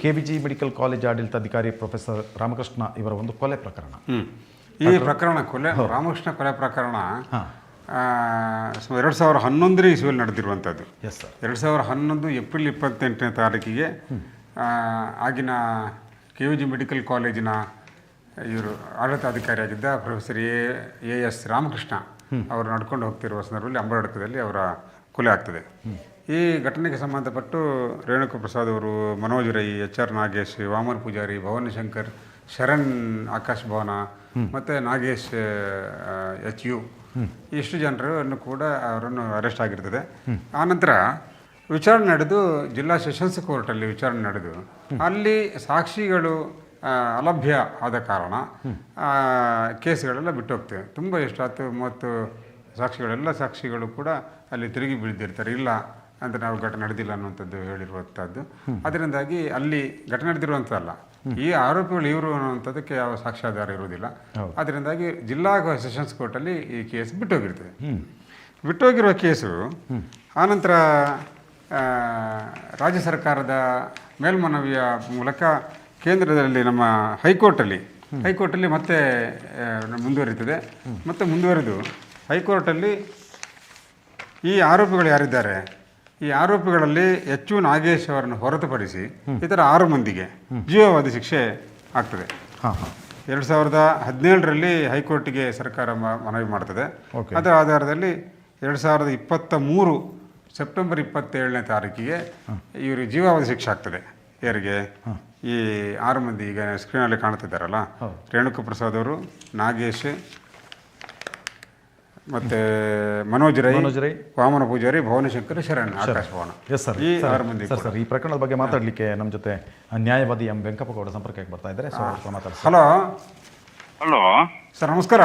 K V G medical college ಆಡಳಿತಾಧಿಕಾರಿ professor Ramakrishna ಇವರ ಒಂದು ಕೊಲೆ ಪ್ರಕರಣ. ಈ ಪ್ರಕರಣ ಕೊಲೆ ರಾಮಕೃಷ್ಣ ಕೊಲೆ ಪ್ರಕರಣ ಎರಡು ಸಾವಿರ ಹನ್ನೊಂದರ ಇಸ್ವಿಯಲ್ಲಿ ನಡೆದಿರುವಂಥದ್ದು. ಎಸ್ ಸರ್ ಎರಡು ಸಾವಿರ ಹನ್ನೊಂದು ಏಪ್ರಿಲ್ ಇಪ್ಪತ್ತೆಂಟನೇ ತಾರೀಕಿಗೆ ಆಗಿನ ಕೆ ಯು ಜಿ ಮೆಡಿಕಲ್ ಕಾಲೇಜಿನ ಇವರು ಆಡಳಿತಾಧಿಕಾರಿಯಾಗಿದ್ದ professor A A S Ramakrishna ಅವರು ನಡ್ಕೊಂಡು ಹೋಗ್ತಿರುವ ಸಂದರ್ಭದಲ್ಲಿ ಅಂಬರಡ್ಕದಲ್ಲಿ ಅವರ ಕೊಲೆ ಆಗ್ತದೆ. ಈ ಘಟನೆಗೆ ಸಂಬಂಧಪಟ್ಟು ರೇಣುಕ ಪ್ರಸಾದ್ ಅವರು ಮನೋಜ್ ರೈ ಎಚ್ ಆರ್ ನಾಗೇಶ್ ವಾಮನ್ ಪೂಜಾರಿ ಭವನ್ ಶಂಕರ್ ಶರಣ್ ಆಕಾಶ್ ಭವನ ಮತ್ತು ನಾಗೇಶ್ ಎಚ್ ಯು. ಇಷ್ಟು ಜನರನ್ನು ಕೂಡ ಅವರನ್ನು ಅರೆಸ್ಟ್ ಆಗಿರ್ತದೆ. ಆನಂತರ ವಿಚಾರಣೆ ನಡೆದು ಜಿಲ್ಲಾ ಸೆಷನ್ಸ್ ಕೋರ್ಟಲ್ಲಿ ವಿಚಾರಣೆ ನಡೆದು ಅಲ್ಲಿ ಸಾಕ್ಷಿಗಳು ಅಲಭ್ಯ ಆದ ಕಾರಣ ಕೇಸ್ಗಳೆಲ್ಲ ಬಿಟ್ಟು ಹೋಗ್ತವೆ ತುಂಬ ಎಷ್ಟು ಹತ್ತು ಮೂವತ್ತು ಸಾಕ್ಷಿಗಳೆಲ್ಲ ಸಾಕ್ಷಿಗಳು ಕೂಡ ಅಲ್ಲಿ ತಿರುಗಿ ಬೀಳ್ದಿರ್ತಾರೆ ಇಲ್ಲ ಅಂತ ನಾವು ಘಟನೆ ನಡೆದಿಲ್ಲ ಅನ್ನುವಂಥದ್ದು ಹೇಳಿರುವಂಥದ್ದು. ಅದರಿಂದಾಗಿ ಅಲ್ಲಿ ಘಟನೆ ನಡೆದಿರುವಂಥದ್ದಲ್ಲ. ಈ ಆರೋಪಿಗಳು ಇವರು ಅನ್ನುವಂಥದ್ದಕ್ಕೆ ಯಾವ ಸಾಕ್ಷ್ಯಾಧಾರ ಇರುವುದಿಲ್ಲ. ಅದರಿಂದಾಗಿ ಜಿಲ್ಲಾ ಸೆಷನ್ಸ್ ಕೋರ್ಟಲ್ಲಿ ಈ ಕೇಸ್ ಬಿಟ್ಟೋಗಿರ್ತದೆ. ಬಿಟ್ಟೋಗಿರುವ ಕೇಸು ಆನಂತರ ರಾಜ್ಯ ಸರ್ಕಾರದ ಮೇಲ್ಮನವಿಯ ಮೂಲಕ ಕೇಂದ್ರದಲ್ಲಿ ನಮ್ಮ ಹೈಕೋರ್ಟಲ್ಲಿ ಹೈಕೋರ್ಟಲ್ಲಿ ಮತ್ತೆ ಮುಂದುವರಿತದೆ. ಮತ್ತೆ ಮುಂದುವರೆದು ಹೈಕೋರ್ಟಲ್ಲಿ ಈ ಆರೋಪಿಗಳು ಯಾರಿದ್ದಾರೆ? ಈ ಆರೋಪಿಗಳಲ್ಲಿ ಎಚ್ ಯು ನಾಗೇಶ್ ಅವರನ್ನು ಹೊರತುಪಡಿಸಿ ಇತರ ಆರು ಮಂದಿಗೆ ಜೀವಾವಧಿ ಶಿಕ್ಷೆ ಆಗ್ತದೆ. ಎರಡು ಸಾವಿರದ ಹದಿನೇಳರಲ್ಲಿ ಹೈಕೋರ್ಟಿಗೆ ಸರ್ಕಾರ ಮನವಿ ಮಾಡ್ತದೆ. ಅದರ ಆಧಾರದಲ್ಲಿ ಎರಡು ಸಾವಿರದ ಇಪ್ಪತ್ತ ಮೂರು ಸೆಪ್ಟೆಂಬರ್ ಇಪ್ಪತ್ತೇಳನೇ ತಾರೀಕಿಗೆ ಇವರಿಗೆ ಜೀವಾವಧಿ ಶಿಕ್ಷೆ ಆಗ್ತದೆ. ಇವರಿಗೆ ಈ ಆರು ಮಂದಿ ಈಗ ಸ್ಕ್ರೀನಲ್ಲಿ ಕಾಣ್ತಿದ್ದಾರಲ್ಲ? ರೇಣುಕಾ ಪ್ರಸಾದ್ ಅವರು ನಾಗೇಶ್ ಮತ್ತೆ ಮನೋಜ್ ರೈ ಮನೋಜ್ ರೈ. ವಾಮನ ಪೂಜಾರಿ ಭುವನಶಂಕರ್ ಶರಣ್ ಆಕಾಶ ಭವನ ಎಸ್ ಸರ್ ಈ ಆರು ಮಂದಿ ಸರ್ ಸರ್ ಈ ಪ್ರಕರಣದ ಬಗ್ಗೆ ಮಾತಾಡಲಿಕ್ಕೆ ನಮ್ಮ ಜೊತೆ ನ್ಯಾಯವಾದಿ ಎಂ ವೆಂಕಪ್ಪಗೌಡ ಸಂಪರ್ಕಕ್ಕೆ ಬರ್ತಾ ಇದ್ದಾರೆ. ಸೊ ಅವ್ರ ಮಾತಾಡ್ತಾರೆ ಹಲೋ. ಹಲೋ. ಸರ್ ನಮಸ್ಕಾರ.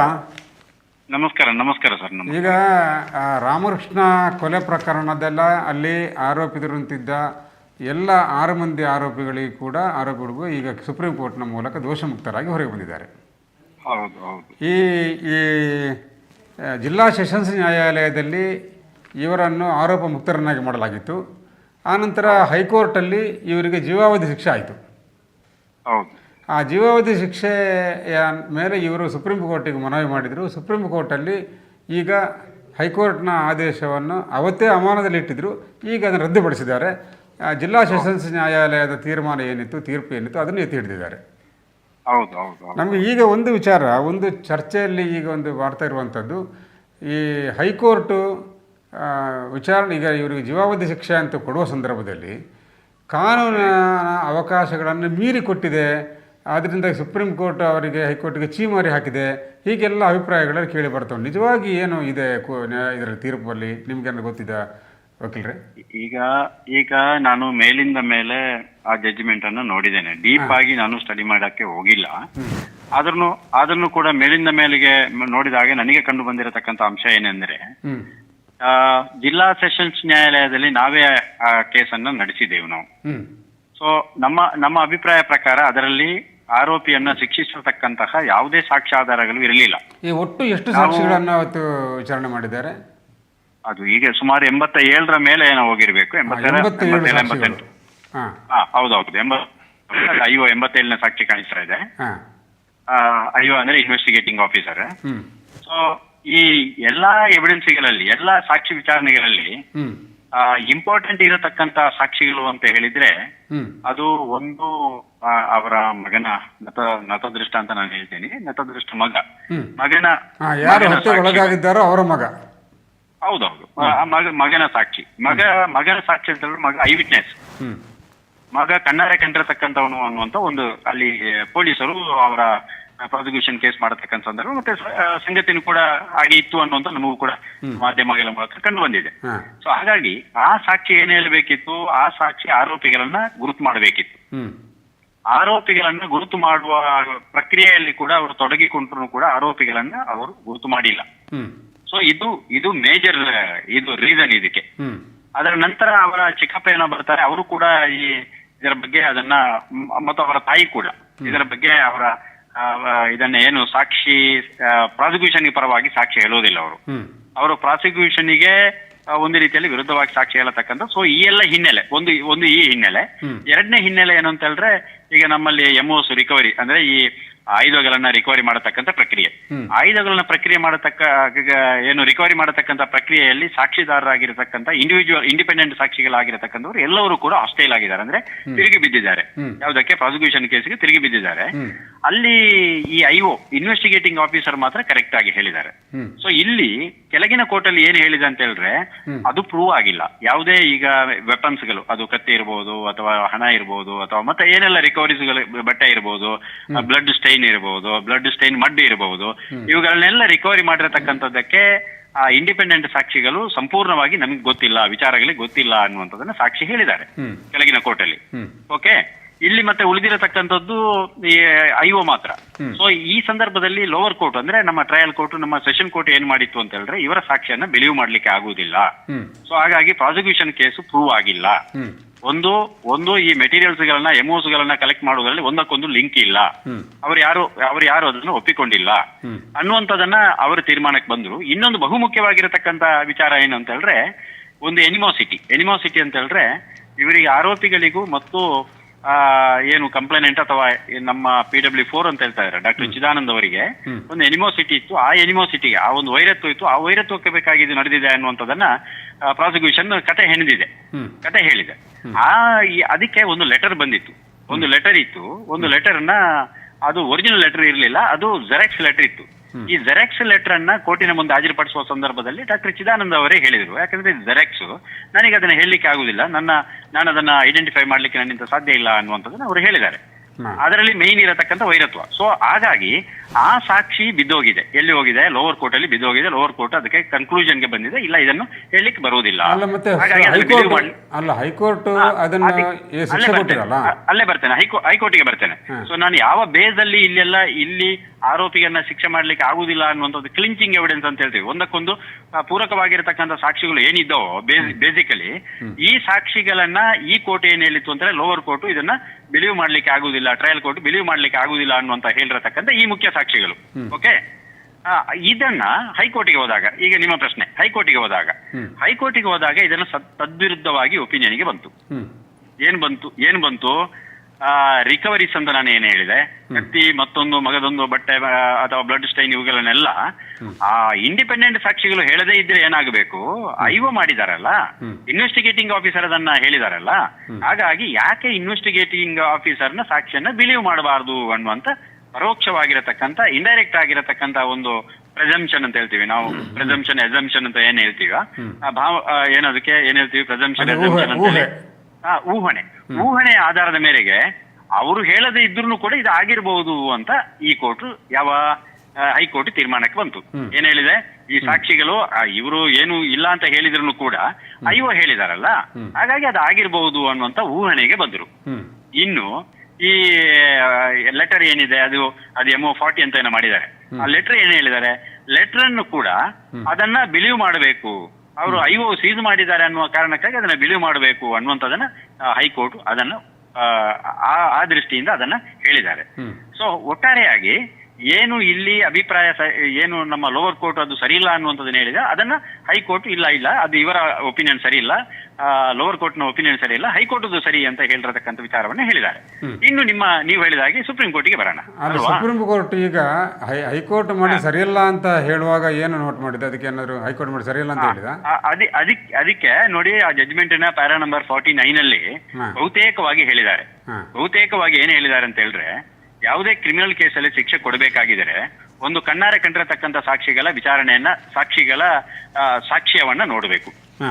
ನಮಸ್ಕಾರ ನಮಸ್ಕಾರ ಸರ್ ನಮಸ್ಕಾರ. ಈಗ ರಾಮಕೃಷ್ಣ ಕೊಲೆ ಪ್ರಕರಣದೆಲ್ಲ ಅಲ್ಲಿ ಆರೋಪಿತರಂತಿದ್ದ ಎಲ್ಲ ಆರು ಮಂದಿ ಆರೋಪಿಗಳಿಗೆ ಕೂಡ ಆರೋಪಿಗಳಿಗೂ ಈಗ ಸುಪ್ರೀಂ ಕೋರ್ಟ್ನ ಮೂಲಕ ದೋಷಮುಕ್ತರಾಗಿ ಹೊರಗೆ ಬಂದಿದ್ದಾರೆ. ಹೌದು ಹೌದು. ಈ ಈ ಜಿಲ್ಲಾ ಸೆಷನ್ಸ್ ನ್ಯಾಯಾಲಯದಲ್ಲಿ ಇವರನ್ನು ಆರೋಪ ಮುಕ್ತರನ್ನಾಗಿ ಮಾಡಲಾಗಿತ್ತು. ಆನಂತರ ಹೈಕೋರ್ಟಲ್ಲಿ ಇವರಿಗೆ ಜೀವಾವಧಿ ಶಿಕ್ಷೆ ಆಯಿತು. ಆ ಜೀವಾವಧಿ ಶಿಕ್ಷೆಯ ಮೇಲೆ ಇವರು ಸುಪ್ರೀಂ ಕೋರ್ಟಿಗೆ ಮನವಿ ಮಾಡಿದರು. ಸುಪ್ರೀಂ ಕೋರ್ಟಲ್ಲಿ ಈಗ ಹೈಕೋರ್ಟ್ನ ಆದೇಶವನ್ನು ಅವತ್ತೇ ಅಮಾನದಲ್ಲಿಟ್ಟಿದ್ದರು ಈಗ ಅದನ್ನು ರದ್ದುಪಡಿಸಿದ್ದಾರೆ. ಜಿಲ್ಲಾ ಸೆಷನ್ಸ್ ನ್ಯಾಯಾಲಯದ ತೀರ್ಮಾನ ಏನಿತ್ತು ತೀರ್ಪು ಏನಿತ್ತು ಅದನ್ನು ಎತ್ತಿ ಹಿಡಿದಿದ್ದಾರೆ. ಹೌದು ಹೌದು ನಮಗೆ ಈಗ ಒಂದು ವಿಚಾರ ಒಂದು ಚರ್ಚೆಯಲ್ಲಿ ಈಗ ಒಂದು ಮಾಡ್ತಾ ಇರುವಂಥದ್ದು, ಈ ಹೈಕೋರ್ಟು ವಿಚಾರಣೆ, ಈಗ ಇವರಿಗೆ ಜೀವಾವಧಿ ಶಿಕ್ಷೆ ಅಂತ ಕೊಡುವ ಸಂದರ್ಭದಲ್ಲಿ ಕಾನೂನಿನ ಅವಕಾಶಗಳನ್ನು ಮೀರಿ ಕೊಟ್ಟಿದೆ ಆದ್ದರಿಂದ ಸುಪ್ರೀಂ ಕೋರ್ಟ್ ಅವರಿಗೆ, ಹೈಕೋರ್ಟ್ಗೆ ಚೀಮಾರಿ ಹಾಕಿದೆ, ಹೀಗೆಲ್ಲ ಅಭಿಪ್ರಾಯಗಳಲ್ಲಿ ಕೇಳಿ ಬರ್ತವೆ. ನಿಜವಾಗಿ ಏನು ಇದೆ ಕೋ- ನ್ಯಾಯ- ಇದರ ತೀರ್ಪಲ್ಲಿ? ನಿಮ್ಗೇನು ಗೊತ್ತಿದೆ? ಈಗ ಈಗ ನಾನು ಮೇಲಿಂದ ಮೇಲೆ ಆ ಜಡ್ಜ್ಮೆಂಟ್ ಅನ್ನು ನೋಡಿದ್ದೇನೆ. ಡೀಪ್ ಆಗಿ ನಾನು ಸ್ಟಡಿ ಮಾಡಕ್ಕೆ ಹೋಗಿಲ್ಲ. ಆದ್ರೂ ಅದನ್ನು ಕೂಡ ಮೇಲಿಂದ ಮೇಲಿಗೆ ನೋಡಿದಾಗ ನನಗೆ ಕಂಡು ಬಂದಿರತಕ್ಕಂತ ಅಂಶ ಏನೆಂದ್ರೆ ಆ, ಜಿಲ್ಲಾ ಸೆಷನ್ಸ್ ನ್ಯಾಯಾಲಯದಲ್ಲಿ ನಾವೇ ಆ ಕೇಸನ್ನ ನಡೆಸಿದ್ದೇವೆ ನಾವು. ಸೊ ನಮ್ಮ ನಮ್ಮ ಅಭಿಪ್ರಾಯ ಪ್ರಕಾರ ಅದರಲ್ಲಿ ಆರೋಪಿಯನ್ನ ಶಿಕ್ಷಿಸತಕ್ಕಂತಹ ಯಾವುದೇ ಸಾಕ್ಷ್ಯಾಧಾರಗಳು ಇರಲಿಲ್ಲ. ಈ ಒಟ್ಟು ಎಷ್ಟು ಸಾಕ್ಷಿಗಳನ್ನ ಅವತ್ತು ವಿಚಾರಣೆ ಮಾಡಿದ್ದಾರೆ? ಅದು ಈಗ ಸುಮಾರು ಎಂಬತ್ತ ಏಳರ ಮೇಲೆ ಏನೋ ಹೋಗಿರ್ಬೇಕು. ಎಂಬತ್ತೇಳು ಎಂಬತ್ತೇಳು ಎಂಬತ್ತೇಳು, ಸಾಕ್ಷಿಗಳು ಎಂಬತ್ತೆಂಟು. ಹಾಂ. ಹಾ ಹೌದೌದು. ಎಂಬತ್ ಐಒ ಎಂಬತ್ತೇಳನೇ ಸಾಕ್ಷಿ ಕಾಣಿಸ್ತಾ ಇದೆ. ಹಾಂ. ಐಒ ಅಂದ್ರೆ ಇನ್ವೆಸ್ಟಿಗೇಟಿಂಗ್ ಆಫೀಸರ್ ಹ್ಞೂ ಸೊ ಈ ಎಲ್ಲಾ ಎವಿಡೆನ್ಸ್ಗಳಲ್ಲಿ ಎಲ್ಲಾ ಸಾಕ್ಷಿ ವಿಚಾರಣೆಗಳಲ್ಲಿ ಹ್ಞೂ ಇಂಪಾರ್ಟೆಂಟ್ ಇರತಕ್ಕಂತ ಸಾಕ್ಷಿಗಳು ಅಂತ ಹೇಳಿದ್ರೆ ಹ್ಞೂ ಅದು ಒಂದು ಆ, ಅವರ ಮಗನ ನತ ನತದೃಷ್ಟ ಅಂತ ನಾನು ಹೇಳ್ತೀನಿ. ನತದೃಷ್ಟ ಮಗ. ಮಗನ ಹಾ ಯಾರು ಮಗನ ಹತ್ಯೆ ಸಾಕ್ಷಿ. ಒಳಗಾಗಿದ್ದಾರೋ ಅವರ ಮಗ. ಹೌದೌದು ಮಗ ಮಗನ ಸಾಕ್ಷಿ. ಮಗ ಮಗನ ಸಾಕ್ಷಿ ಅಂತ ಹೇಳಿದ್ರೆ ಮಗ ಐ ವಿಟ್ನೆಸ್ ಮಗ ಕಣ್ಣಾರೆ ಕಂಡಿರತಕ್ಕಂಥವನು ಅನ್ನುವಂತ ಒಂದು ಅಲ್ಲಿ ಪೊಲೀಸರು ಅವರ ಪ್ರಾಸಿಕ್ಯೂಷನ್ ಕೇಸ್ ಮಾಡತಕ್ಕಂಥ ಸಂದರ್ಭ ಮತ್ತೆ ಸಂಗತಿನೂ ಕೂಡ ಹಾಗೆ ಇತ್ತು ಅನ್ನುವಂತ ನಮಗೂ ಕೂಡ ಮಾಧ್ಯಮಗಳ ಮೂಲಕ ಕಂಡು ಬಂದಿದೆ. ಸೊ ಹಾಗಾಗಿ ಆ ಸಾಕ್ಷಿ ಏನ್ ಹೇಳಬೇಕಿತ್ತು? ಆ ಸಾಕ್ಷಿ ಆರೋಪಿಗಳನ್ನ ಗುರುತು ಮಾಡಬೇಕಿತ್ತು. ಆರೋಪಿಗಳನ್ನ ಗುರುತು ಮಾಡುವ ಪ್ರಕ್ರಿಯೆಯಲ್ಲಿ ಕೂಡ ಅವರು ತೊಡಗಿಕೊಂಡ್ರು ಕೂಡ ಆರೋಪಿಗಳನ್ನ ಅವರು ಗುರುತು ಮಾಡಿಲ್ಲ. ಸೊ ಇದು ಇದು ಮೇಜರ್ ಇದು ರೀಸನ್ ಇದಕ್ಕೆ. ಅದರ ನಂತರ ಅವರ ಚಿಕ್ಕಪ್ಪ ಏನೋ ಬರ್ತಾರೆ. ಅವರು ಕೂಡ ಈ ಇದರ ಬಗ್ಗೆ ಅದನ್ನ ಮತ್ತು ಅವರ ತಾಯಿ ಕೂಡ ಇದರ ಬಗ್ಗೆ ಅವರ ಇದನ್ನ ಏನು ಸಾಕ್ಷಿ ಪ್ರಾಸಿಕ್ಯೂಷನ್ ಪರವಾಗಿ ಸಾಕ್ಷಿ ಹೇಳೋದಿಲ್ಲ ಅವರು. ಅವರು ಪ್ರಾಸಿಕ್ಯೂಷನ್ಗೆ ಗೆ ಒಂದು ರೀತಿಯಲ್ಲಿ ವಿರುದ್ಧವಾಗಿ ಸಾಕ್ಷಿ ಹೇಳತಕ್ಕಂಥ ಸೊ ಈ ಎಲ್ಲ ಹಿನ್ನೆಲೆ ಒಂದು ಒಂದು ಈ ಹಿನ್ನೆಲೆ ಎರಡನೇ ಹಿನ್ನೆಲೆ ಏನು ಅಂತ ಹೇಳಿದ್ರೆ ಈಗ ನಮ್ಮಲ್ಲಿ ಎಂಒಸ್ ರಿಕವರಿ ಅಂದ್ರೆ ಈ ಆಯುಧಗಳನ್ನ ರಿಕವರಿ ಮಾಡತಕ್ಕಂಥ ಪ್ರಕ್ರಿಯೆ. ಆಯುಧಗಳನ್ನ ಪ್ರಕ್ರಿಯೆ ಮಾಡತಕ್ಕ ಏನು ರಿಕವರಿ ಮಾಡತಕ್ಕಂಥ ಪ್ರಕ್ರಿಯೆಯಲ್ಲಿ ಸಾಕ್ಷಿದಾರರಾಗಿರತಕ್ಕಂಥ ಇಂಡಿವಿಜುವಲ್ ಇಂಡಿಪೆಂಡೆಂಟ್ ಸಾಕ್ಷಿಗಳಾಗಿರತಕ್ಕಂಥವ್ರು ಎಲ್ಲರೂ ಕೂಡ ಹಾಸ್ಟೈಲ್ ಆಗಿದ್ದಾರೆ. ಅಂದ್ರೆ ತಿರುಗಿ ಬಿದ್ದಿದ್ದಾರೆ. ಯಾವುದಕ್ಕೆ? ಪ್ರಾಸಿಕ್ಯೂಷನ್ ಕೇಸ್ಗೆ ತಿರುಗಿ ಬಿದ್ದಿದ್ದಾರೆ. ಅಲ್ಲಿ ಈ ಐಒ ಇನ್ವೆಸ್ಟಿಗೇಟಿಂಗ್ ಆಫೀಸರ್ ಮಾತ್ರ ಕರೆಕ್ಟ್ ಆಗಿ ಹೇಳಿದ್ದಾರೆ. ಸೊ ಇಲ್ಲಿ ಕೆಳಗಿನ ಕೋರ್ಟ್ ಅಲ್ಲಿ ಏನ್ ಹೇಳಿದೆ ಅಂತ ಹೇಳಿದ್ರೆ ಅದು ಪ್ರೂವ್ ಆಗಿಲ್ಲ. ಯಾವುದೇ ಈಗ ವೆಪನ್ಸ್ಗಳು ಅದು ಕತ್ತಿ ಇರಬಹುದು ಅಥವಾ ಹಣ ಇರಬಹುದು ಅಥವಾ ಮತ್ತೆ ಏನೆಲ್ಲ ರಿಕವರೀಸ್ಗಳು ಬಟ್ಟೆ ಇರಬಹುದು ಬ್ಲಡ್ ಸ್ಟೈನ್ ಇರಬಹುದು ಬ್ಲಡ್ ಸ್ಟೈನ್ ಮಡ್ ಇರಬಹುದು ಇವುಗಳನ್ನೆಲ್ಲ ರಿಕವರಿ ಮಾಡಿರತಕ್ಕಂಥದ್ದಕ್ಕೆ ಆ ಇಂಡಿಪೆಂಡೆಂಟ್ ಸಾಕ್ಷಿಗಳು ಸಂಪೂರ್ಣವಾಗಿ ನಮಗೆ ಗೊತ್ತಿಲ್ಲ ವಿಚಾರಗಳಿಗೆ ಗೊತ್ತಿಲ್ಲ ಅನ್ನುವಂಥದ್ದನ್ನ ಸಾಕ್ಷಿ ಹೇಳಿದ್ದಾರೆ ಕೆಳಗಿನ ಕೋರ್ಟಲ್ಲಿ ಓಕೆ ಇಲ್ಲಿ ಮತ್ತೆ ಉಳಿದಿರತಕ್ಕಂಥದ್ದು ಈ ಐಒ ಮಾತ್ರ. ಸೊ ಈ ಸಂದರ್ಭದಲ್ಲಿ ಲೋವರ್ ಕೋರ್ಟ್ ಅಂದ್ರೆ ನಮ್ಮ ಟ್ರಯಲ್ ಕೋರ್ಟ್ ನಮ್ಮ ಸೆಷನ್ ಕೋರ್ಟ್ ಏನ್ ಮಾಡಿತ್ತು ಅಂತ ಹೇಳಿದ್ರೆ ಇವರ ಸಾಕ್ಷಿಯನ್ನ ಬಿಲೀವ್ ಮಾಡ್ಲಿಕ್ಕೆ ಆಗುವುದಿಲ್ಲ. ಸೊ ಹಾಗಾಗಿ ಪ್ರಾಸಿಕ್ಯೂಷನ್ ಕೇಸು ಪ್ರೂವ್ ಆಗಿಲ್ಲ. ಒಂದು ಒಂದು ಈ ಮೆಟೀರಿಯಲ್ಸ್ ಗಳನ್ನ ಎಮೋಸ್ ಗಳನ್ನ ಕಲೆಕ್ಟ್ ಮಾಡುವುದರಲ್ಲಿ ಒಂದಕ್ಕೊಂದು ಲಿಂಕ್ ಇಲ್ಲ. ಅವ್ರು ಯಾರು ಅವ್ರು ಯಾರು ಅದನ್ನ ಒಪ್ಪಿಕೊಂಡಿಲ್ಲ. ಅನ್ನುವಂಥದ್ದನ್ನ ಅವರು ತೀರ್ಮಾನಕ್ಕೆ ಬಂದ್ರು. ಇನ್ನೊಂದು ಬಹುಮುಖ್ಯವಾಗಿರತಕ್ಕಂತ ವಿಚಾರ ಏನು ಅಂತ ಹೇಳಿದ್ರೆ ಒಂದು ಎನಿಮೋಸಿಟಿ ಎನಿಮೋಸಿಟಿ ಅಂತ ಹೇಳಿದ್ರೆ ಇವರಿಗೆ ಆರೋಪಿಗಳಿಗೂ ಮತ್ತು ಏನು ಕಂಪ್ಲೇನೆಂಟ್ ಅಥವಾ ನಮ್ಮ ಪಿ ಡಬ್ಲ್ಯೂ ಫೋರ್ ಅಂತ ಹೇಳ್ತಾ ಇದ್ದಾರೆ ಡಾಕ್ಟರ್ ಚಿದಾನಂದ್ ಅವರಿಗೆ. ಒಂದು ಎನಿಮೋಸಿಟಿ ಇತ್ತು. ಆ ಎನಿಮೋಸಿಟಿಗೆ ಆ ಒಂದು ವೈರತ್ವ ಇತ್ತು. ಆ ವೈರತ್ವಕ್ಕೆ ಬೇಕಾಗಿದ್ದು ನಡೆದಿದೆ ಅನ್ನುವಂಥದ್ದನ್ನ ಪ್ರಾಸಿಕ್ಯೂಷನ್ ಕತೆ ಹೆಣೆದಿದೆ. ಕತೆ ಹೇಳಿದೆ. ಆ ಅದಕ್ಕೆ ಒಂದು ಲೆಟರ್ ಬಂದಿತ್ತು. ಒಂದು ಲೆಟರ್ ಇತ್ತು. ಒಂದು ಲೆಟರ್ ಅನ್ನ ಅದು ಒರಿಜಿನಲ್ ಲೆಟರ್ ಇರಲಿಲ್ಲ ಅದು ಜೆರಾಕ್ಸ್ ಲೆಟರ್ ಇತ್ತು. ಈ ಜೆರಾಕ್ಸ್ ಲೆಟರ್ ಅನ್ನ ಕೋರ್ಟಿನ ಮುಂದೆ ಹಾಜರುಪಡಿಸುವ ಸಂದರ್ಭದಲ್ಲಿ ಡಾಕ್ಟರ್ ಚಿದಾನಂದ ಅವರೇ ಹೇಳಿದರು. ಯಾಕಂದ್ರೆ ಜೆರಾಕ್ಸ್ ನನಗೆ ಅದನ್ನ ಹೇಳಲಿಕ್ಕೆ ಆಗುದಿಲ್ಲ. ನನ್ನ ನಾನು ಅದನ್ನ ಐಡೆಂಟಿಫೈ ಮಾಡ್ಲಿಕ್ಕೆ ನನ್ನಿಂದ ಸಾಧ್ಯ ಇಲ್ಲ ಅನ್ನುವಂಥದ್ದನ್ನ ಅವರು ಹೇಳಿದ್ದಾರೆ. ಅದರಲ್ಲಿ ಮೇನ್ ಇರತಕ್ಕಂತ ವೈರತ್ವ. ಸೊ ಹಾಗಾಗಿ ಆ ಸಾಕ್ಷಿ ಬಿದ್ದೋಗಿದೆ. ಎಲ್ಲಿ ಹೋಗಿದೆ? ಲೋವರ್ ಕೋರ್ಟ್ ಅಲ್ಲಿ ಬಿದ್ದೋಗಿದೆ. ಲೋವರ್ ಕೋರ್ಟ್ ಅದಕ್ಕೆ ಕನ್ಕ್ಲೂಷನ್ಗೆ ಬಂದಿದೆ. ಇಲ್ಲ ಇದನ್ನು ಹೇಳಲಿಕ್ಕೆ ಬರುವುದಿಲ್ಲ. ಅಲ್ಲ ಹೈಕೋರ್ಟ್ ಅಲ್ಲ ಬರ್ತೇನೆ. ಹೈಕೋರ್ಟ್ಗೆ ಬರ್ತೇನೆ. ಸೊ ನಾನು ಯಾವ ಬೇಸ್ ಅಲ್ಲಿ ಇಲ್ಲೆಲ್ಲ ಇಲ್ಲಿ ಆರೋಪಿಯನ್ನ ಶಿಕ್ಷೆ ಮಾಡ್ಲಿಕ್ಕೆ ಆಗುದಿಲ್ಲ ಅನ್ನುವಂಥದ್ದು ಕ್ಲಿಂಚಿಂಗ್ ಎವಿಡೆನ್ಸ್ ಅಂತ ಹೇಳ್ತೀವಿ. ಒಂದಕ್ಕೊಂದು ಪೂರಕವಾಗಿರತಕ್ಕಂತ ಪೂರಕವಾಗಿರತಕ್ಕಂಥ ಸಾಕ್ಷಿಗಳು ಏನಿದ್ದಾವೋ ಬೇಸಿಕಲಿ ಈ ಸಾಕ್ಷಿಗಳನ್ನ ಈ ಕೋರ್ಟ್ ಏನ್ ಹೇಳಿತ್ತು ಅಂದ್ರೆ ಲೋವರ್ ಕೋರ್ಟ್ ಇದನ್ನ ಬಿಲೀವ್ ಮಾಡ್ಲಿಕ್ಕೆ ಆಗುದಿಲ್ಲ ಟ್ರಯಲ್ ಕೋರ್ಟ್ ಬಿಲೀವ್ ಮಾಡ್ಲಿಕ್ಕೆ ಆಗುದಿಲ್ಲ ಅನ್ನುವಂತ ಹೇಳಿರತಕ್ಕಂಥ ಈ ಮುಖ್ಯ ಸಾಕ್ಷಿಗಳು. ಓಕೆ ಇದನ್ನ ಹೈಕೋರ್ಟಿಗೆ ಹೋದಾಗ ಈಗ ನಿಮ್ಮ ಪ್ರಶ್ನೆ ಹೈಕೋರ್ಟಿಗೆ ಹೋದಾಗ ಹೈಕೋರ್ಟಿಗೆ ಹೋದಾಗ ಇದನ್ನ ತದ್ವಿರುದ್ಧವಾಗಿ ಒಪಿನಿಯನ್ಗೆ ಬಂತು. ಏನ್ ಬಂತು ಏನ್ ಬಂತು? ರಿಕವರೀಸ್ ಅಂತ ನಾನು ಏನ್ ಹೇಳಿದೆ? ಕತ್ತಿ ಮತ್ತೊಂದು ಮಗದೊಂದು ಬಟ್ಟೆ ಆ, ಅಥವಾ ಬ್ಲಡ್ ಸ್ಟೈನ್ ಇವುಗಳನ್ನೆಲ್ಲ ಆ ಇಂಡಿಪೆಂಡೆಂಟ್ ಸಾಕ್ಷಿಗಳು ಹೇಳದೇ ಇದ್ರೆ ಏನಾಗಬೇಕು? ಐವ ಮಾಡಿದಾರಲ್ಲ? ಇನ್ವೆಸ್ಟಿಗೇಟಿಂಗ್ ಆಫೀಸರ್ ಅದನ್ನ ಹೇಳಿದಾರಲ್ಲ? ಹಾಗಾಗಿ ಯಾಕೆ ಇನ್ವೆಸ್ಟಿಗೇಟಿಂಗ್ ಆಫೀಸರ್ನ ಸಾಕ್ಷಿಯನ್ನ ಬಿಲೀವ್ ಮಾಡಬಾರದು ಅನ್ನುವಂತ ಪರೋಕ್ಷವಾಗಿರತಕ್ಕಂತ ಇಂಡೈರೆಕ್ಟ್ ಆಗಿರತಕ್ಕಂತ ಒಂದು ಪ್ರೆಸಂಪ್ಷನ್ ಅಂತ ಹೇಳ್ತೀವಿ ನಾವು. ಪ್ರೆಸಂಪ್ಷನ್ ಎಸಂಪ್ಷನ್ ಅಂತ ಏನ್ ಹೇಳ್ತೀವಿ? ಆ ಭಾವ ಆ, ಏನದಕ್ಕೆ? ಏನ್ ಹೇಳ್ತೀವಿ? ಪ್ರೆಸಂಪ್ಷನ್ ಅದೇ ಊಹೆ, ಎಸಂಪ್ಷನ್ ಅಂತ ಹೇಳಿ. ಊಹೆ. ಆ, ಊಹಣೆ. ಊಹಣೆ ಆಧಾರದ ಮೇರೆಗೆ ಅವರು ಹೇಳದೇ ಇದ್ರು ಕೂಡ ಇದು ಆಗಿರಬಹುದು ಅಂತ ಈ ಕೋರ್ಟ್ ಯಾವ ಹೈಕೋರ್ಟ್ ತೀರ್ಮಾನಕ್ಕೆ ಬಂತು. ಏನ್ ಹೇಳಿದೆ? ಈ ಸಾಕ್ಷಿಗಳು ಇವರು ಏನು ಇಲ್ಲ ಅಂತ ಹೇಳಿದ್ರು ಕೂಡ ಅಯ್ಯೋ ಹೇಳಿದಾರಲ್ಲ. ಹಾಗಾಗಿ ಅದು ಆಗಿರಬಹುದು ಅನ್ನುವಂತ ಊಹಣೆಗೆ ಬಂದರು. ಇನ್ನು ಈ ಲೆಟರ್ ಏನಿದೆ? ಅದು ಅದು ಎಂ ಫಾರ್ಟಿ ಅಂತ ಏನೋ ಮಾಡಿದ್ದಾರೆ. ಆ ಲೆಟರ್ ಏನ್ ಹೇಳಿದ್ದಾರೆ? ಲೆಟರ್ ಅನ್ನು ಕೂಡ ಅದನ್ನ ಬಿಲೀವ್ ಮಾಡಬೇಕು. ಅವರು ಐಒ ಸೀಸ್ ಮಾಡಿದ್ದಾರೆ ಅನ್ನುವ ಕಾರಣಕ್ಕಾಗಿ ಅದನ್ನ ಬಿಲೀವ್ ಮಾಡಬೇಕು ಅನ್ನುವಂಥದ್ದನ್ನ ಹೈಕೋರ್ಟ್ ಅದನ್ನ ಆ ದೃಷ್ಟಿಯಿಂದ ಅದನ್ನ ಹೇಳಿದ್ದಾರೆ. ಸೊ ಒಟ್ಟಾರೆಯಾಗಿ ಏನು ಇಲ್ಲಿ ಅಭಿಪ್ರಾಯ ಸ- ಏನು ನಮ್ಮ ಲೋವರ್ ಕೋರ್ಟ್ ಅದು ಸರಿ ಇಲ್ಲ ಅನ್ನುವಂಥದ್ದನ್ನು ಹೇಳಿದೆ. ಅದನ್ನ ಹೈಕೋರ್ಟ್ ಇಲ್ಲ ಇಲ್ಲ. ಅದು ಇವರ ಒಪಿನಿಯನ್ ಸರಿ ಇಲ್ಲ. ಲೋವರ್ ಕೋರ್ಟ್ನ ಒಪಿನಿಯನ್ ಸರಿ ಇಲ್ಲ. ಹೈಕೋರ್ಟ್ ಸರಿ ಅಂತ ಹೇಳಿರತಕ್ಕಂಥ ವಿಚಾರವನ್ನ ಹೇಳಿದ್ದಾರೆ. ಇನ್ನು ನಿಮ್ಮ ನೀವು ಹೇಳಿದ ಹಾಗೆ ಸುಪ್ರೀಂ ಕೋರ್ಟಿಗೆ ಬರೋಣ. ಅಲ್ವಾ? ಸುಪ್ರೀಂ ಕೋರ್ಟ್ ಈಗ ಹೈ ಹೈಕೋರ್ಟ್ ಮಾಡಿ ಸರಿಯಿಲ್ಲ ಅಂತ ಹೇಳುವಾಗ ಏನು ನೋಟ್ ಮಾಡಿದೆ ಅದಕ್ಕೆ ಏನಾದ್ರು ಹೈಕೋರ್ಟ್ ಮಾಡಿ ಸರಿಯಿಲ್ಲ ಅಂತ ಹೇಳಿದ? ಅದಿ ಅದಕ್ಕೆ ಅದಕ್ಕೆ ನೋಡಿ ಆ ಜಡ್ಜ್ಮೆಂಟಿನ ಪ್ಯಾರಾ ನಂಬರ್ ಫಾರ್ಟಿ ನೈನ್ ಅಲ್ಲಿ ಬಹುತೇಕವಾಗಿ ಹೇಳಿದ್ದಾರೆ. ಬಹುತೇಕವಾಗಿ ಏನ್ ಹೇಳಿದ್ದಾರೆ ಅಂತ ಹೇಳಿದ್ರೆ ಯಾವುದೇ ಕ್ರಿಮಿನಲ್ ಕೇಸಲ್ಲಿ ಶಿಕ್ಷೆ ಕೊಡಬೇಕಾಗಿದ್ರೆ ಒಂದು ಕಣ್ಣಾರೆ ಕಂಡಿರತಕ್ಕಂಥ ಸಾಕ್ಷಿಗಳ ವಿಚಾರಣೆಯನ್ನ ಸಾಕ್ಷಿಗಳ ಆ, ಸಾಕ್ಷ್ಯವನ್ನ ನೋಡಬೇಕು. ಹಾ.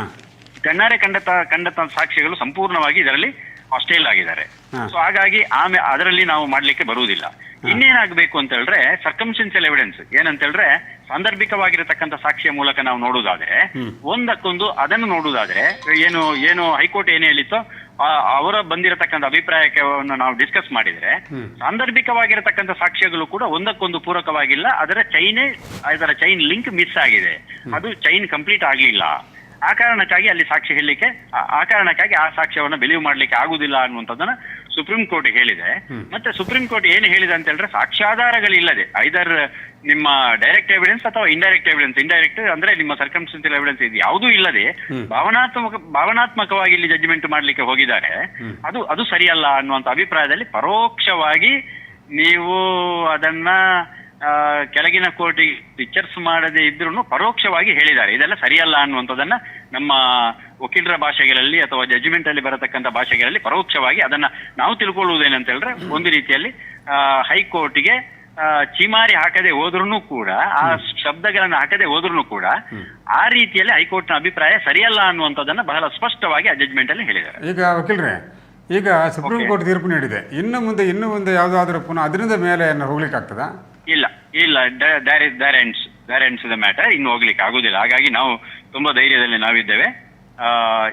ಕಣ್ಣಾರೆ ಕಂಡತ ಕಂಡತ ಸಾಕ್ಷಿಗಳು ಸಂಪೂರ್ಣವಾಗಿ ಇದರಲ್ಲಿ ಹಾಸ್ಟೇಲ್ ಆಗಿದ್ದಾರೆ. ಹಾ. ಸೊ ಹಾಗಾಗಿ ಆಮೆ ಅದರಲ್ಲಿ ನಾವು ಮಾಡ್ಲಿಕ್ಕೆ ಬರುವುದಿಲ್ಲ. ಇನ್ನೇನಾಗಬೇಕು ಅಂತ ಹೇಳಿದ್ರೆ ಸರ್ಕಮ್ಸ್ಟೆನ್ಸಿಯಲ್ ಎವಿಡೆನ್ಸ್ ಏನಂತ ಹೇಳಿದ್ರೆ ಸಾಂದರ್ಭಿಕವಾಗಿರತಕ್ಕಂಥ ಸಾಕ್ಷಿಯ ಮೂಲಕ ನಾವು ನೋಡುವುದಾದ್ರೆ ಒಂದಕ್ಕೊಂದು ಅದನ್ನು ನೋಡುವುದಾದ್ರೆ ಏನು ಏನು ಹೈಕೋರ್ಟ್ ಏನ್ ಹೇಳಿತ್ತೋ ಅವರ ಬಂದಿರತಕ್ಕಂಥ ಅಭಿಪ್ರಾಯಕ್ಕೆ ನಾವು ಡಿಸ್ಕಸ್ ಮಾಡಿದ್ರೆ ಸಾಂದರ್ಭಿಕವಾಗಿರತಕ್ಕಂಥ ಸಾಕ್ಷ್ಯಗಳು ಕೂಡ ಒಂದಕ್ಕೊಂದು ಪೂರಕವಾಗಿಲ್ಲ ಅದರ ಚೈನೇ ಅದರ ಚೈನ್ ಲಿಂಕ್ ಮಿಸ್ ಆಗಿದೆ. ಅದು ಚೈನ್ ಕಂಪ್ಲೀಟ್ ಆಗಲಿಲ್ಲ. ಆ ಕಾರಣಕ್ಕಾಗಿ ಅಲ್ಲಿ ಸಾಕ್ಷಿ ಹೇಳಲಿಕ್ಕೆ ಆ- ಆ ಕಾರಣಕ್ಕಾಗಿ ಆ ಸಾಕ್ಷ್ಯವನ್ನು ಬಿಲೀವ್ ಮಾಡ್ಲಿಕ್ಕೆ ಆಗುದಿಲ್ಲ ಅನ್ನುವಂಥದ್ದನ್ನ ಸುಪ್ರೀಂ ಕೋರ್ಟ್ ಹೇಳಿದೆ. ಮತ್ತೆ ಸುಪ್ರೀಂ ಕೋರ್ಟ್ ಏನು ಹೇಳಿದೆ ಅಂತ ಹೇಳಿದ್ರೆ ಸಾಕ್ಷ್ಯಾಧಾರಗಳಿಲ್ಲದೆ ಐದರ್ ನಿಮ್ಮ ಡೈರೆಕ್ಟ್ ಎವಿಡೆನ್ಸ್ ಅಥವಾ ಇಂಡೈರೆಕ್ಟ್ ಎವಿಡೆನ್ಸ್ ಇಂಡೈರೆಕ್ಟ್ ಅಂದ್ರೆ ನಿಮ್ಮ ಸರ್ಕಮ್ಸ್ಟೆನ್ಸಿಯಲ್ ಎವಿಡೆನ್ಸ್ ಇದು ಯಾವುದೂ ಇಲ್ಲದೆ ಭಾವನಾತ್ಮಕ ಭಾವನಾತ್ಮಕವಾಗಿ ಇಲ್ಲಿ ಜಡ್ಜ್ಮೆಂಟ್ ಮಾಡ್ಲಿಕ್ಕೆ ಹೋಗಿದ್ದಾರೆ. ಅದು ಅದು ಸರಿಯಲ್ಲ ಅನ್ನುವಂತ ಅಭಿಪ್ರಾಯದಲ್ಲಿ ಪರೋಕ್ಷವಾಗಿ ನೀವು ಅದನ್ನ ಕೆಳಗಿನ ಕೋರ್ಟಿಗೆ ಪಿಕ್ಚರ್ಸ್ ಮಾಡದೇ ಇದ್ರೂ ಪರೋಕ್ಷವಾಗಿ ಹೇಳಿದ್ದಾರೆ. ಇದೆಲ್ಲ ಸರಿಯಲ್ಲ ಅನ್ನುವಂಥದ್ದನ್ನ ನಮ್ಮ ವಕೀಲರ ಭಾಷೆಗಳಲ್ಲಿ ಅಥವಾ ಜಜ್ಮೆಂಟ್ ಅಲ್ಲಿ ಬರತಕ್ಕಂಥ ಭಾಷೆಗಳಲ್ಲಿ ಪರೋಕ್ಷವಾಗಿ ಅದನ್ನ ನಾವು ತಿಳ್ಕೊಳ್ಳುವುದೇನಂತ ಹೇಳಿದ್ರೆ ಒಂದು ರೀತಿಯಲ್ಲಿ ಹೈಕೋರ್ಟ್ಗೆ ಚಿಮಾರಿ ಹಾಕದೆ ಹೋದ್ರೂ ಕೂಡ ಆ ಶಬ್ದಗಳನ್ನು ಹಾಕದೆ ಹೋದ್ರೂ ಕೂಡ ಆ ರೀತಿಯಲ್ಲಿ ಹೈಕೋರ್ಟ್ನ ಅಭಿಪ್ರಾಯ ಸರಿಯಲ್ಲ ಅನ್ನುವಂಥದ್ದನ್ನ ಬಹಳ ಸ್ಪಷ್ಟವಾಗಿ ಆ ಜಜ್ಮೆಂಟ್ ಅಲ್ಲಿ ಹೇಳಿದ್ದಾರೆ. ಈಗ ವಕೀಲರೇ ಈಗ ಸುಪ್ರೀಂ ಕೋರ್ಟ್ ತೀರ್ಪು ನೀಡಿದೆ. ಇನ್ನು ಮುಂದೆ ಇನ್ನು ಮುಂದೆ ಯಾವುದಾದ್ರೂ ಪುನಃ ಅದರಿಂದ ಮೇಲೆ ಹೋಗ್ಲಿಕ್ಕೆ ಆಗ್ತದಾ ಇಲ್ಲ. ಇಲ್ಲ there ends there ends the matter ಇನ್ನು ಹೋಗ್ಲಿಕ್ಕೆ ಆಗುದಿಲ್ಲ. ಹಾಗಾಗಿ ನಾವು ತುಂಬಾ ಧೈರ್ಯದಲ್ಲಿ ನಾವಿದ್ದೇವೆ. ಆ,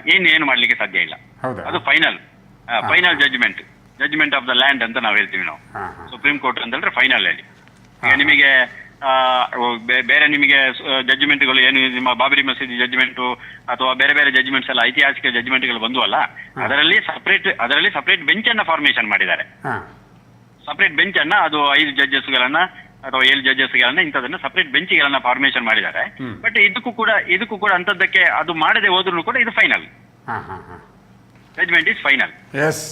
ಏನ್ ಏನು ಮಾಡ್ಲಿಕ್ಕೆ ಸಾಧ್ಯ ಇಲ್ಲ. ಹೌದಾ? ಅದು final final judgement judgement of the land ಅಂತ ನಾವು ಹೇಳ್ತೀವಿ ನಾವು. ಸುಪ್ರೀಂ ಕೋರ್ಟ್ ಅಂತ ಹೇಳಿದ್ರೆ ಫೈನಲ್ ಅಲ್ಲಿ. ಈಗ ನಿಮಗೆ ಆ, ಬೇರೆ ನಿಮಗೆ ಜಜ್ಮೆಂಟ್ಗಳು ಏನು ನಿಮ್ಮ ಬಾಬರಿ ಮಸೀದಿ ಜಜ್ಮೆಂಟು ಅಥವಾ ಬೇರೆ ಬೇರೆ ಜಜ್ಮೆಂಟ್ಸ್ ಎಲ್ಲ ಐತಿಹಾಸಿಕ ಜಜ್ಮೆಂಟ್ಗಳು ಬಂದು ಅಲ್ಲ ಅದರಲ್ಲಿ ಸಪರೇಟ್ ಅದರಲ್ಲಿ ಸಪರೇಟ್ ಬೆಂಚ್ ಅನ್ನ ಫಾರ್ಮೇಶನ್ ಮಾಡಿದ್ದಾರೆ. ಸಪ್ರೇಟ್ ಸಪರೇಟ್ ಬೆಂಚ್ ಅನ್ನ ಅದು ಐದು ಜಡ್ಜಸ್ ಗಳನ್ನ ಅಥವಾ ಏಳು ಜಡ್ಜಸ್ ಗಳನ್ನ ಇಂಥದನ್ನ ಸಪರೇಟ್ ಬೆಂಚ್ ಗಳನ್ನ ಫಾರ್ಮೇಶನ್ ಮಾಡಿದ್ದಾರೆ ಬಟ್ ಇದಕ್ಕೂ ಕೂಡ ಇದಕ್ಕೂ ಕೂಡ ಅಂತದ್ದಕ್ಕೆ ಅದು ಮಾಡದೆ ಹೋದ್ರು ಕೂಡ ಇದು final judgement is final yes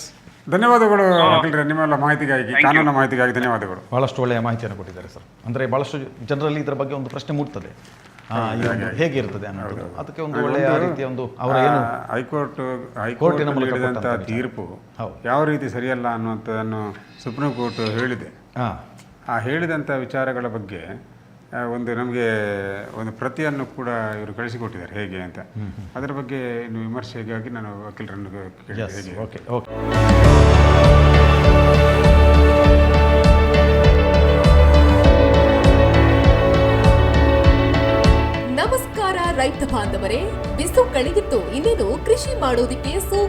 ಧನ್ಯವಾದಗಳು ನಿಮ್ಮೆಲ್ಲ ಮಾಹಿತಿಗಾಗಿ ಕಾನೂನು ಮಾಹಿತಿಗಾಗಿ ಧನ್ಯವಾದಗಳು. ಬಹಳಷ್ಟು ಒಳ್ಳೆಯ ಮಾಹಿತಿಯನ್ನು ಕೊಟ್ಟಿದ್ದಾರೆ ಸರ್. ಅಂದರೆ ಬಹಳಷ್ಟು ಜನರಲ್ಲಿ ಇದರ ಬಗ್ಗೆ ಒಂದು ಪ್ರಶ್ನೆ ಮೂಡ್ತದೆ. ಹೇಗಿರ್ತದೆ ಅನ್ನೋದು. ಅದಕ್ಕೆ ಒಂದು ಒಳ್ಳೆಯ ರೀತಿಯ ಒಂದು ಅವರ ಏನು ಹೈಕೋರ್ಟ್ ಹೈಕೋರ್ಟ್ ಅಂತ ಮೂಲಕ. ತೀರ್ಪು ಹೌದು. ಯಾವ ರೀತಿ ಸರಿಯಲ್ಲ ಅನ್ನುವಂಥದ್ದನ್ನು ಸುಪ್ರೀಂ ಕೋರ್ಟ್ ಹೇಳಿದೆ. ಹಾಂ. ಆ ಹೇಳಿದಂಥ ವಿಚಾರಗಳ ಬಗ್ಗೆ ಒಂದು ನಮಗೆ ಒಂದು ಪ್ರತಿಯನ್ನು ಕೂಡ ಇವರು ಕಳಿಸಿಕೊಟ್ಟಿದ್ದಾರೆ. ಹೇಗೆ ಅಂತ. ಅದರ ಬಗ್ಗೆ ಇನ್ನು ವಿಮರ್ಶೆಗಾಗಿ ನಾನು ವಕೀಲರನ್ನು ಕೇಳಿದೆ ಓಕೆ ಓಕೆ ನಮಸ್ಕಾರ ರೈತ ಬಾಂಧವರೇ ಬಿಸು ಕಳೆದಿತ್ತು ಇನ್ನೇನು ಕೃಷಿ ಮಾಡೋದಿಕ್ಕೆ ಸೂಕ್ತ